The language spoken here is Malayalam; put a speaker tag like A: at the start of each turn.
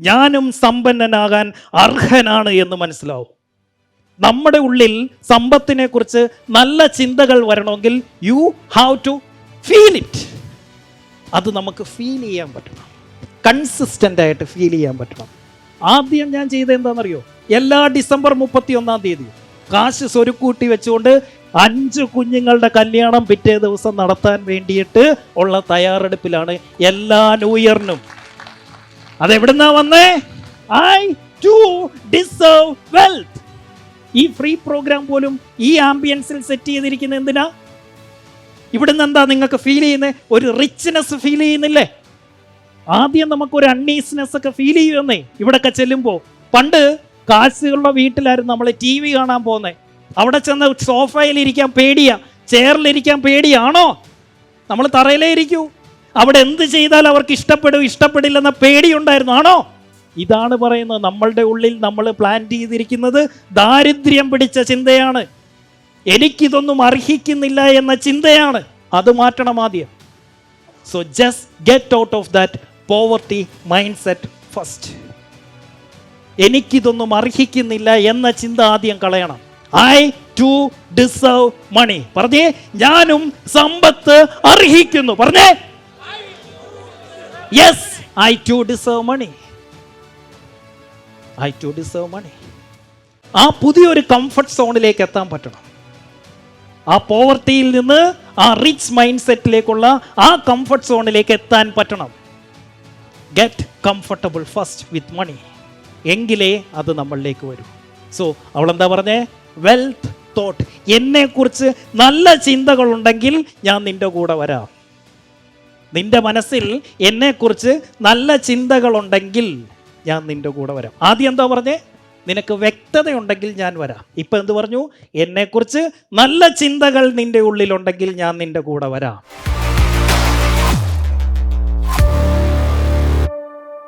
A: ഞാനും സമ്പന്നനാകാൻ അർഹനാണ് എന്ന് മനസ്സിലാവും. നമ്മുടെ ഉള്ളിൽ സമ്പത്തിനെ കുറിച്ച് നല്ല ചിന്തകൾ വരണമെങ്കിൽ you have to feel it അത് നമുക്ക് ഫീൽ ചെയ്യാൻ പറ്റണം. കൺസിസ്റ്റന്റ് ആയിട്ട് ഫീൽ ചെയ്യാൻ പറ്റണം. ആദ്യം ഞാൻ ചെയ്തത് എന്താണെന്നറിയോ? എല്ലാ ഡിസംബർ മുപ്പത്തി ഒന്നാം തീയതി. കാശ് സ്വരുക്കൂട്ടി വെച്ചുകൊണ്ട് അഞ്ച് കുഞ്ഞുങ്ങളുടെ കല്യാണം പിറ്റേ ദിവസം നടത്താൻ വേണ്ടിയിട്ട് ഉള്ള തയ്യാറെടുപ്പിലാണ് എല്ലാ ന്യൂ ഇയറിനും അതെവിടുന്നാ വന്നേ? ഐ ടു ഡിസേർവ് വെൽത്ത് ഈ ഫ്രീ പ്രോഗ്രാം പോലും ഈ ആംബിയൻസിൽ സെറ്റ് ചെയ്തിരിക്കുന്ന എന്തിനാ? ഇവിടുന്ന് എന്താ നിങ്ങൾക്ക് ഫീൽ ചെയ്യുന്നത് ഒരു റിച്ച്നെസ് ഫീൽ ചെയ്യുന്നില്ലേ? ആദ്യം നമുക്കൊരു അണ്ണീസ്നെസ് ഒക്കെ ഫീൽ ചെയ്യുമെന്നേ ഇവിടൊക്കെ ചെല്ലുമ്പോൾ പണ്ട് കാശുകളുടെ വീട്ടിലായിരുന്നു നമ്മൾ ടി വി കാണാൻ പോകുന്നത് അവിടെ ചെന്ന് സോഫയിൽ ഇരിക്കാൻ പേടിയാ. ചെയറിലിരിക്കാൻ പേടിയാണോ? നമ്മൾ തറയിലേ ഇരിക്കൂ. അവിടെ എന്ത് ചെയ്താൽ അവർക്ക് ഇഷ്ടപ്പെടും ഇഷ്ടപ്പെടില്ലെന്ന പേടിയുണ്ടായിരുന്നു. ആണോ? ഇതാണ് പറയുന്നത്. നമ്മളുടെ ഉള്ളിൽ നമ്മൾ പ്ലാൻ ചെയ്തിരിക്കുന്നത് ദാരിദ്ര്യം പിടിച്ച ചിന്തയാണ്. എനിക്കിതൊന്നും അർഹിക്കുന്നില്ല എന്ന ചിന്തയാണ്. അത് മാറ്റണം ആദ്യം. So just get out of that poverty mindset first എനിക്കിതൊന്നും അർഹിക്കുന്നില്ല എന്ന ചിന്ത ആദ്യം കളയണം. ഐ ടു ഡിസേർവ് മണി പറഞ്ഞേ ഞാനും സമ്പത്ത് അർഹിക്കുന്നു. പറഞ്ഞേ yes I too deserve money I too deserve money ആ പുതിയൊരു കംഫർട്ട് സോണിലേക്ക് എത്താൻ പറ്റണം. ആ പോവർട്ടിയിൽ നിന്ന് ആ റിച്ച് മൈൻഡ് സെറ്റിലേക്കുള്ള ആ കംഫർട്ട് സോണിലേക്ക് എത്താൻ പറ്റണം. Get comfortable first with money എങ്കിലേ അത് നമ്മളിലേക്ക് വരൂ. സോ അവളെന്താ പറഞ്ഞേ? വെൽത്ത് തോട്ട് എന്നെക്കുറിച്ച് നല്ല ചിന്തകളുണ്ടെങ്കിൽ ഞാൻ നിന്റെ കൂടെ വരാം. നിന്റെ മനസ്സിൽ എന്നെക്കുറിച്ച് നല്ല ചിന്തകളുണ്ടെങ്കിൽ ഞാൻ നിന്റെ കൂടെ വരാം. ആദ്യം എന്താ പറഞ്ഞേ? നിനക്ക് വ്യക്തതയുണ്ടെങ്കിൽ ഞാൻ വരാം. ഇപ്പം എന്ത് പറഞ്ഞു? എന്നെക്കുറിച്ച് നല്ല ചിന്തകൾ നിന്റെ ഉള്ളിലുണ്ടെങ്കിൽ ഞാൻ നിന്റെ കൂടെ വരാം.